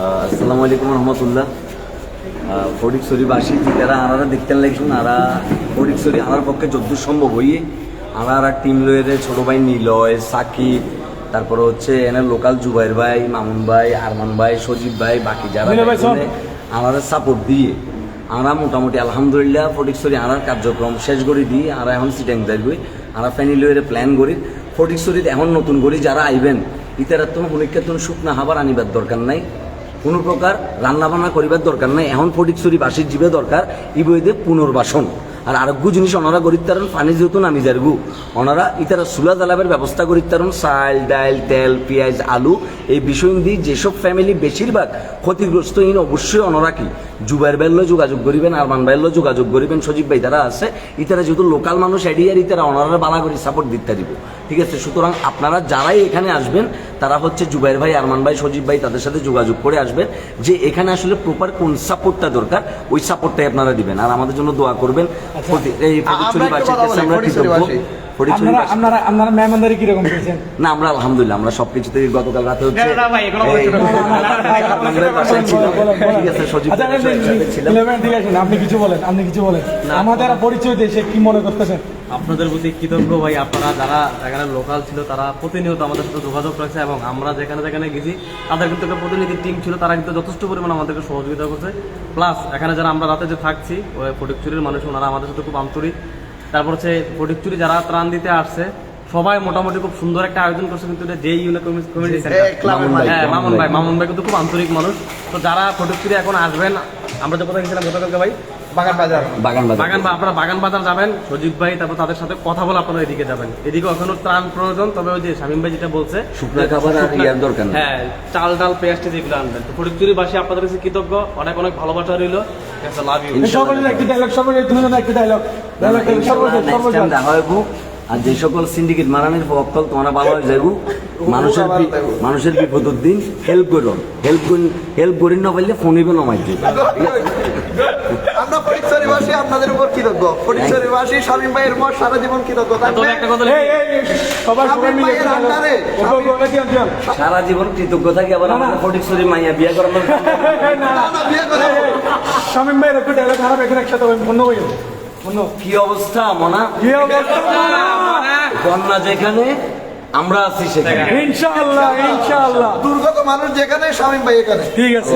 আসসালামু আলাইকুম রহমতুল্লাহ। ফটিকছড়ি বাসী যারা আনারা দেখতে লাগছেন আরা ফটিকছড়ি আনার পক্ষে যদ্দূর সম্ভব হইয়ে। আনারা টিম লয়ের ছোট ভাই নিলয় সাকিব তারপরে হচ্ছে এনে লোকাল জুবাইর ভাই মামুন ভাই আরমান ভাই সজীব ভাই বাকি যারা আনারা সাপোর্ট দিয়ে। আমরা মোটামুটি আলহামদুলিল্লাহ ফটিকছড়ি আনার কার্যক্রম শেষ করে দিই আমরা এখন সিটাং যাইবই আমরা ফ্যানিলয়ের প্ল্যান করি। ফটিকছড়িতে এখন নতুন করি যারা আইবেন তোমার হলিকার শুকনা হাবার আনিবার দরকার নাই। কোনো প্রকার রান্না বান্না করিবার দরকার নাই। এখন ফটিকছড়ি বাসির জীবে দরকার ইবইতে পুনর্বাসন। আর আরোগ্য জিনিস ওনারা করিত তারণ, পানি যেহেতু নামি যারগু ওনারা ইতারা চুলা জ্বালাবের ব্যবস্থা করিত তারণ, চাল ডাল তেল, পেঁয়াজ, আলু, এই বিষয় দিয়ে যেসব ফ্যামিলি বেশিরভাগ ক্ষতিগ্রস্ত, ইন অবশ্যই ওনারা কি? জুবাইর বাইরলে যোগাযোগ করিবেন, আরমান বাইরলে যোগাযোগ করিবেন, সজীব ভাই তারা আছে, ইতারা যেহেতু লোকাল মানুষ এডিয়ার ইতারা ওনারা বালা করে সাপোর্ট দিতে দিব ঠিক আছে, সুতরাং আপনারা যারাই এখানে আসবেন তারা হচ্ছে জুবাইর ভাই আরমান ভাই সজীব ভাই তাদের সাথে যোগাযোগ করে আসবেন যে এখানে আসলে প্রপার কোন সাপোর্টটা দরকার ওই সাপোর্টটাই আপনারা দিবেন। আর আমাদের জন্য দোয়া করবেন। এই আমরা কৃতজ্ঞ। আপনারা আপনারা মেহমানদারি কীরকম পেয়েছেন? না আমরা আলহামদুলিল্লাহ আমরা সবকিছুতে গতকাল রাতে হচ্ছে ঠিক আছে সজীব আচ্ছা, আছে আপনি কিছু বলেন আপনি কিছু বলেন। আমাদের পরিচয় দিয়ে সে কি মনে করতেছেন আপনাদের প্রতি কৃতজ্ঞ ভাই, আপনারা যারা এখানে লোকাল ছিল, তারা প্রতিনিয়ত আমাদের সাথে যোগাযোগ রাখছে এবং আমরা যেখানে যেখানে গেছি, তাদের কিন্তু একটা প্রতিনিধি টিম ছিল, তারা কিন্তু যথেষ্ট পরিমাণ আমাদেরকে সহযোগিতা করছে। প্লাস এখানে যারা আমরা রাতে যে থাকছি, ওই ফটিকচুরির মানুষ, ওনারা আমাদের সাথে খুব আন্তরিক। তারপর হচ্ছে ফটিকচুরি যারা ত্রাণ দিতে আসছে সবাই মোটামুটি খুব সুন্দর একটা আয়োজন করছে কিন্তু এটা যেই ভাই, হ্যাঁ মামুন ভাই। মামুন ভাই কিন্তু খুব আন্তরিক মানুষ। তো যারা ফটিকচুরি এখন আসবেন আমরা যে কথা গেছিলাম গতকালকে ভাই বাগান বাজার। বাগান বাজার। বাগান আপনারা বাগান বাজার যাবেন সজীব ভাই তারপর তাদের সাথে কথা বলে আপনারা এদিকে যাবেন। এদিকে এখনও ত্রাণ প্রয়োজন তবে ওই যে শামীম ভাই যেটা বলছে শুকনা খাবার আর ইয়ার দরকার হ্যাঁ চাল ডাল পেঁয়াজটা যেগুলো আনবেন। তো ফটিকচুরি বাসী আপনাদের কাছে কৃতজ্ঞ অনেক অনেক ভালোবাসা রইল। লাভ ইউ সর্বজন একটি ডায়লগ তুমি একটি ডায়লগ ডায়লগ সর্বজন সর্বজন আর যে সকল সিন্ডিকেট মারানির পক্ষল তোমরা ভালো হয়ে যাইব মানুষের মানুষের বিপদের দিন হেল্প করুন। হেল্প করি হেল্প করি না পারলে ফোন হইবে নমাই আমরা ফটিকছড়িবাসী আপনাদের উপর কৃতজ্ঞ। ফটিকছড়িবাসী শামীম ভাইয়ের উপর সারা জীবন কৃতজ্ঞ। সারা জীবন কৃতজ্ঞ থাকি আবার ফটিকছড়ি মাইয়া বিয়া না, না, না, করে এই, শামীম ভাইয়ের একটু ডায়লগ খারাপ এখানে একসাথে হয়ে কি অবস্থা মনা? কি অবস্থা? বন্যা যেখানে আমরা আছি সেখানে। ইনশাআল্লাহ ইনশাআল্লাহ। দুর্গত মানুষ যেখানে স্বামী ভাই এখানে। ঠিক আছে।